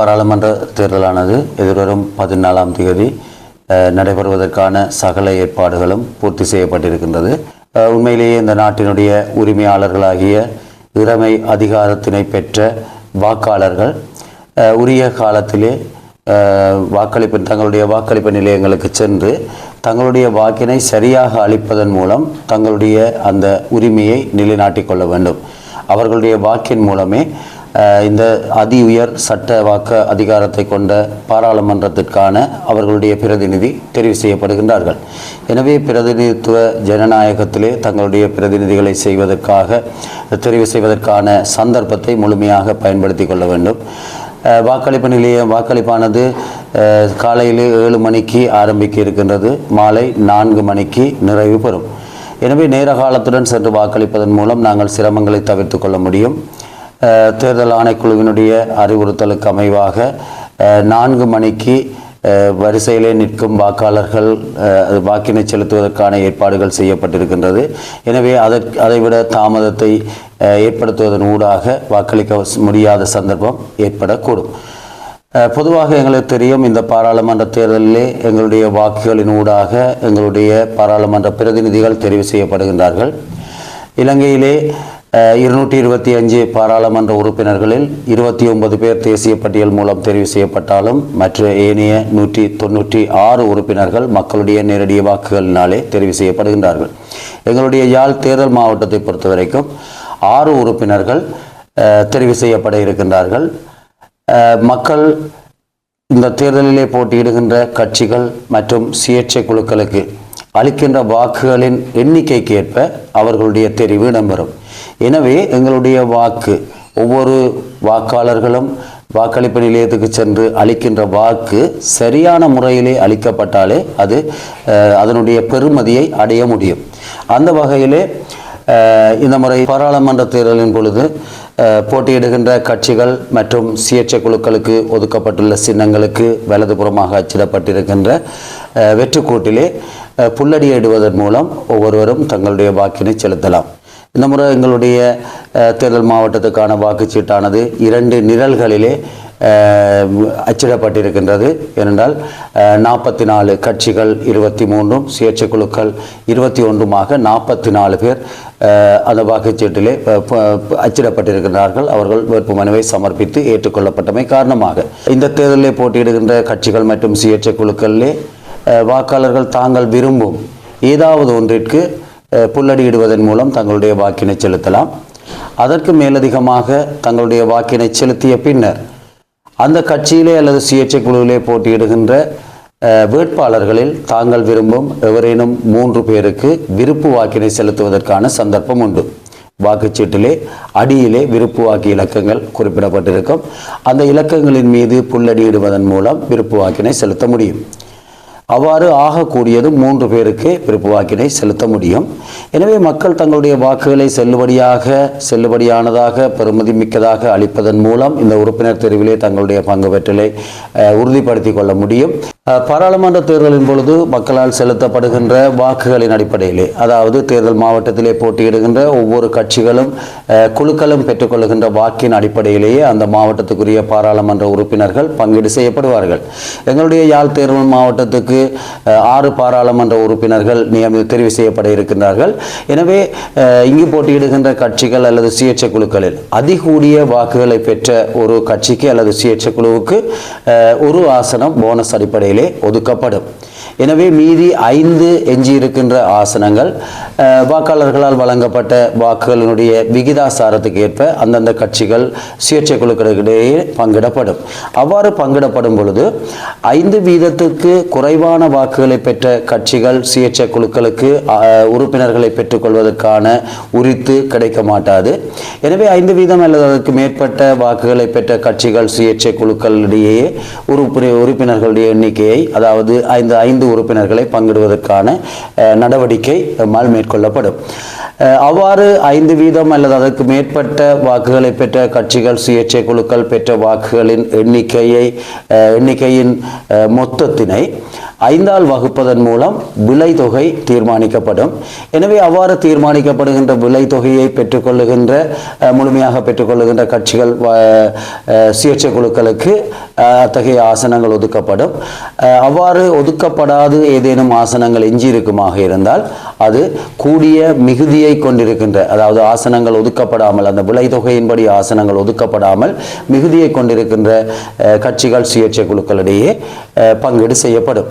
பாராளுமன்ற தேர்தலானது எதிர்வரும் பதினாலாம் தேதி நடைபெறுவதற்கான சகல ஏற்பாடுகளும் பூர்த்தி செய்யப்பட்டிருக்கின்றது. உண்மையிலேயே இந்த நாட்டினுடைய உரிமையாளர்களாகிய இறைமை அதிகாரத்தினை பெற்ற வாக்காளர்கள் உரிய காலத்திலே வாக்களிப்பு தங்களுடைய வாக்களிப்பு நிலையங்களுக்கு சென்று தங்களுடைய வாக்கினை சரியாக அளிப்பதன் மூலம் தங்களுடைய அந்த உரிமையை நிலைநாட்டிக் கொள்ள வேண்டும். அவர்களுடைய வாக்கின் மூலமே இந்த அதி உயர் சட்ட வாக்க அதிகாரத்தை கொண்ட பாராளுமன்றத்திற்கான அவர்களுடைய பிரதிநிதி தெரிவு செய்யப்படுகின்றார்கள். எனவே பிரதிநிதித்துவ ஜனநாயகத்திலே தங்களுடைய பிரதிநிதிகளை செய்வதற்காக தெரிவு செய்வதற்கான சந்தர்ப்பத்தை முழுமையாக பயன்படுத்தி கொள்ள வேண்டும். வாக்களிப்பு நிலையம் வாக்களிப்பானது காலையிலே காலையில் ஏழு மணிக்கு ஆரம்பிக்க இருக்கின்றது. மாலை நான்கு மணிக்கு நிறைவு பெறும். எனவே நேர காலத்துடன் சென்று வாக்களிப்பதன் மூலம் நாங்கள் சிரமங்களை தவிர்த்து கொள்ள முடியும். தேர்தல் ஆணைக்குழுவினுடைய அறிவுறுத்தலுக்கு அமைவாக நான்கு மணிக்கு வரிசையிலே நிற்கும் வாக்காளர்கள் அது வாக்கினை செலுத்துவதற்கான ஏற்பாடுகள் செய்யப்பட்டிருக்கின்றது. எனவே அதற்கு அதைவிட தாமதத்தை ஏற்படுத்துவதன் ஊடாக வாக்களிக்க முடியாத சந்தர்ப்பம் ஏற்படக்கூடும். பொதுவாக எங்களுக்கு தெரியும் இந்த பாராளுமன்ற தேர்தலிலே எங்களுடைய வாக்குகளின் ஊடாக எங்களுடைய பாராளுமன்ற பிரதிநிதிகள் தெரிவு செய்யப்படுகின்றார்கள். இலங்கையிலே இருநூற்றி இருபத்தி அஞ்சு பாராளுமன்ற உறுப்பினர்களில் இருபத்தி ஒன்பது பேர் தேசிய பட்டியல் மூலம் தெரிவு செய்யப்பட்டாலும் மற்ற ஏனைய நூற்றி தொண்ணூற்றி ஆறு உறுப்பினர்கள் மக்களுடைய நேரடி வாக்குகளினாலே தெரிவு செய்யப்படுகின்றார்கள். எங்களுடைய யாழ் தேர்தல் மாவட்டத்தை பொறுத்த வரைக்கும் ஆறு உறுப்பினர்கள் தெரிவு செய்யப்பட இருக்கின்றார்கள். மக்கள் இந்த தேர்தலிலே போட்டியிடுகின்ற கட்சிகள் மற்றும் சுயேட்சை குழுக்களுக்கு அளிக்கின்ற வாக்குகளின் எண்ணிக்கைக்கு ஏற்ப அவர்களுடைய தெரிவு இடம்பெறும். எனவே எங்களுடைய வாக்கு ஒவ்வொரு வாக்காளர்களும் வாக்களிப்பு நிலையத்துக்கு சென்று அளிக்கின்ற வாக்கு சரியான முறையிலே அளிக்கப்பட்டாலே அது அதனுடைய பெறுமதியை அடைய முடியும். அந்த வகையிலே இந்த முறை பாராளுமன்ற தேர்தலின் பொழுது போட்டியிடுகின்ற கட்சிகள் மற்றும் சுயேட்சை குழுக்களுக்கு ஒதுக்கப்பட்டுள்ள சின்னங்களுக்கு வலதுபுறமாக அச்சிடப்பட்டிருக்கின்ற வெற்றுக்கூட்டிலே புல்லடியிடுவதன் மூலம் ஒவ்வொருவரும் தங்களுடைய வாக்கினை செலுத்தலாம். இந்த முறை எங்களுடைய தேர்தல் மாவட்டத்துக்கான வாக்குச்சீட்டானது இரண்டு நிரல்களிலே அச்சிடப்பட்டிருக்கின்றது. ஏனென்றால் நாற்பத்தி நாலு கட்சிகள் இருபத்தி மூன்றும் சுயேட்சை குழுக்கள் இருபத்தி ஒன்றுமாக நாற்பத்தி நாலு பேர் அந்த வாக்குச்சீட்டிலே அச்சிடப்பட்டிருக்கிறார்கள் அவர்கள் வேட்புமனுவை சமர்ப்பித்து ஏற்றுக்கொள்ளப்பட்டமை காரணமாக. இந்த தேர்தலில் போட்டியிடுகின்ற கட்சிகள் மற்றும் சுயேட்சை குழுக்களிலே வாக்காளர்கள் தாங்கள் விரும்பும் ஏதாவது ஒன்றிற்கு புல்லடியிடுவதன் மூலம் தங்களுடைய வாக்கினை செலுத்தலாம். அதற்கு மேலதிகமாக தங்களுடைய வாக்கினை செலுத்திய பின்னர் அந்த கட்சியிலே அல்லது சுயேட்சை குழுவிலே போட்டியிடுகின்ற அஹ், வேட்பாளர்களில் தாங்கள் விரும்பும் எவரேனும் மூன்று பேருக்கு விருப்பு வாக்கினை செலுத்துவதற்கான சந்தர்ப்பம் உண்டு. வாக்குச்சீட்டிலே அடியிலே விருப்பு வாக்கு இலக்கங்கள் குறிப்பிடப்பட்டிருக்கும். அந்த இலக்கங்களின் மீது புல்லடியிடுவதன் மூலம் விருப்பு வாக்கினை செலுத்த முடியும். அவ்வாறு ஆகக்கூடியது மூன்று பேருக்கு பிறப்பு வாக்கினை செலுத்த முடியும். எனவே மக்கள் தங்களுடைய வாக்குகளை செல்லுபடியாக செல்லுபடியானதாக பெறுமதி மிக்கதாக அளிப்பதன் மூலம் இந்த உறுப்பினர் தெரிவிலே தங்களுடைய பங்கு பெற்றலை உறுதிப்படுத்திக் கொள்ள முடியும். பாராளுமன்ற தேர்தலின் பொழுது மக்களால் செலுத்தப்படுகின்ற வாக்குகளின் அடிப்படையிலே அதாவது தேர்தல் மாவட்டத்திலே போட்டியிடுகின்ற ஒவ்வொரு கட்சிகளும் குழுக்களும் பெற்றுக்கொள்கின்ற வாக்கின் அடிப்படையிலேயே அந்த மாவட்டத்துக்குரிய பாராளுமன்ற உறுப்பினர்கள் பங்கீடு செய்யப்படுவார்கள். எங்களுடைய யாழ் தேர்தல் மாவட்டத்துக்கு ஆறு பாராளுமன்ற உறுப்பினர்கள் நியமி தெரிவு செய்யப்பட இருக்கின்றார்கள். எனவே இங்கு போட்டியிடுகின்ற கட்சிகள் அல்லது சுயேட்சை குழுக்களில் அதிகூடிய வாக்குகளை பெற்ற ஒரு கட்சிக்கு அல்லது சுயேட்சை குழுவுக்கு ஒரு ஆசனம் போனஸ் அடிப்படையிலே ஒதுக்கப்படும். எனவே மீதி ஐந்து எஞ்சியிருக்கின்ற ஆசனங்கள் வாக்காளர்களால் வழங்கப்பட்ட வாக்குகளினுடைய விகிதாசாரத்துக்கு ஏற்ப அந்தந்த கட்சிகள் சுயேட்சை குழுக்களிடையே பங்கிடப்படும். அவ்வாறு பங்கிடப்படும் பொழுது ஐந்து வீதத்துக்கு குறைவான வாக்குகளை பெற்ற கட்சிகள் சுயேட்சை குழுக்களுக்கு உறுப்பினர்களை பெற்றுக்கொள்வதற்கான உரித்து கிடைக்க மாட்டாது. எனவே ஐந்து வீதம் அல்லது அதற்கு மேற்பட்ட வாக்குகளை பெற்ற கட்சிகள் சுயேட்சை குழுக்களிடையே உறுப்பினர் உறுப்பினர்களுடைய எண்ணிக்கையை அதாவது ஐந்து ஐந்து உறுப்பினர்களை பங்கிடுவதற்கான நடவடிக்கை நம்மால் மேற்கொள்ளப்படும். அவ்வாறு ஐந்து வீதம் அல்லது அதற்கு மேற்பட்ட வாக்குகளை பெற்ற கட்சிகள் சுயேட்சை குழுக்கள் பெற்ற வாக்குகளின் எண்ணிக்கையை எண்ணிக்கையின் மொத்தத்தினை ஐந்தால் வகுப்பதன் மூலம் விலை தொகை தீர்மானிக்கப்படும். எனவே அவ்வாறு தீர்மானிக்கப்படுகின்ற விலை தொகையை பெற்றுக்கொள்ளுகின்ற முழுமையாக பெற்றுக்கொள்ளுகின்ற கட்சிகள் சுயேட்சை குழுக்களுக்கு அத்தகைய ஆசனங்கள் ஒதுக்கப்படும். அவ்வாறு ஒதுக்கப்படாது ஏதேனும் ஆசனங்கள் எஞ்சியிருக்குமாக இருந்தால் அது கூடிய மிகுதியை கொண்டிருக்கின்ற அதாவது ஆசனங்கள் ஒதுக்கப்படாமல் அந்த விலை தொகையின்படி ஆசனங்கள் ஒதுக்கப்படாமல் மிகுதியை கொண்டிருக்கின்ற கட்சிகள் சுயேட்சை குழுக்களிடையே பங்கீடு செய்யப்படும்.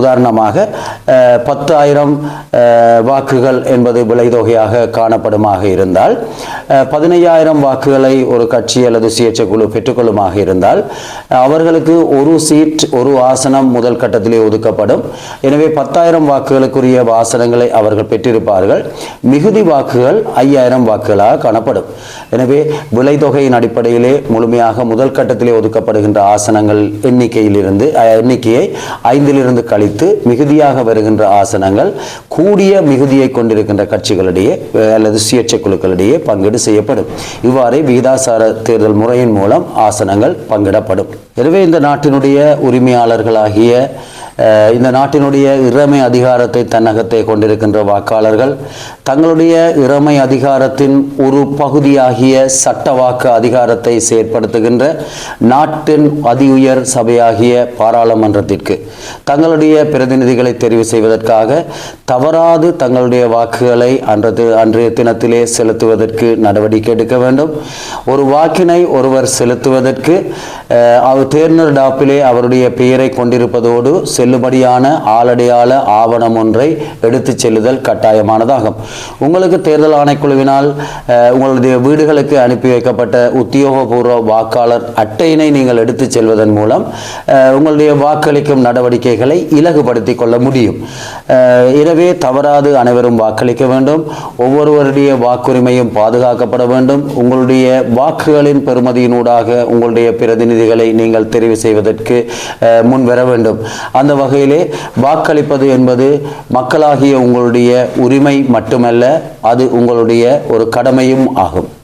உதாரணமாக பத்தாயிரம் வாக்குகள் என்பது விலை தொகையாக காணப்படுமாக இருந்தால் பதினையாயிரம் வாக்குகளை ஒரு கட்சி அல்லது சுயேட்சை குழு பெற்றுக்கொள்ளுமாக இருந்தால் அவர்களுக்கு ஒரு சீட் ஒரு ஆசனம் முதல் கட்டத்திலே ஒதுக்கப்படும். எனவே பத்தாயிரம் வாக்குகளுக்குரிய ஆசனங்களை அவர்கள் பெற்றிருப்பார்கள். மிகுதி வாக்குகள் ஐயாயிரம் வாக்குகளாக காணப்படும். எனவே விலை தொகையின் அடிப்படையிலே முழுமையாக முதல் கட்டத்திலே ஒதுக்கப்படுகின்ற ஆசனங்கள் எண்ணிக்கையிலிருந்து எண்ணிக்கையை ஐந்திலிருந்து கழித்து மிகுதியாக வருகின்ற ஆசனங்கள் கூடிய மிகுதியை கொண்டிருக்கின்ற கட்சிகளிடையே அல்லது சுயேட்சை குழுக்களிடையே பங்கீடு செய்யப்படும். இவ்வாறே விகிதாசார தேர்தல் முறையின் மூலம் ஆசனங்கள் பங்கிடப்படும். எனவே இந்த நாட்டினுடைய உரிமையாளர்களாகிய இந்த நாட்டினுடைய இறைமை அதிகாரத்தை தன்னகத்தை கொண்டிருக்கின்ற வாக்காளர்கள் தங்களுடைய இறைமை அதிகாரத்தின் ஒரு பகுதியாகிய சட்ட வாக்கு அதிகாரத்தை செயற்படுத்துகின்ற நாட்டின் அதி உயர் சபையாகிய பாராளுமன்றத்திற்கு தங்களுடைய பிரதிநிதிகளை தெரிவு செய்வதற்காக தவறாது தங்களுடைய வாக்குகளை அன்றது அன்றைய தினத்திலே செலுத்துவதற்கு நடவடிக்கை எடுக்க வேண்டும். ஒரு வாக்கினை ஒருவர் செலுத்துவதற்கு அவர் அவர் தேர்தல் டாப்பிலே அவருடைய பெயரை கொண்டிருப்பதோடு செல்லுபடியான ஆளடையாள ஆவணம் ஒன்றை எடுத்துச் செல்லுதல் கட்டாயமானதாகும். உங்களுக்கு தேர்தல் ஆணைக்குழுவினால் உங்களுடைய வீடுகளுக்கு அனுப்பி வைக்கப்பட்ட உத்தியோகபூர்வ வாக்காளர் அட்டையினை நீங்கள் எடுத்துச் செல்வதன் மூலம் உங்களுடைய வாக்களிக்கும் நடவடிக்கைகளை இலகுபடுத்திக் கொள்ள முடியும். எனவே தவறாது அனைவரும் வாக்களிக்க வேண்டும். ஒவ்வொருவருடைய வாக்குரிமையும் பாதுகாக்கப்பட வேண்டும். உங்களுடைய வாக்குகளின் பெறுமதியினூடாக உங்களுடைய பிரதிநிதிகளை நீங்கள் தெரிவு செய்வதற்கு முன் வர வேண்டும். அந்த வகையிலே வாக்களிப்பது என்பது மக்களாகிய உங்களுடைய உரிமை மட்டுமல்ல அது உங்களுடைய ஒரு கடமையும் ஆகும்.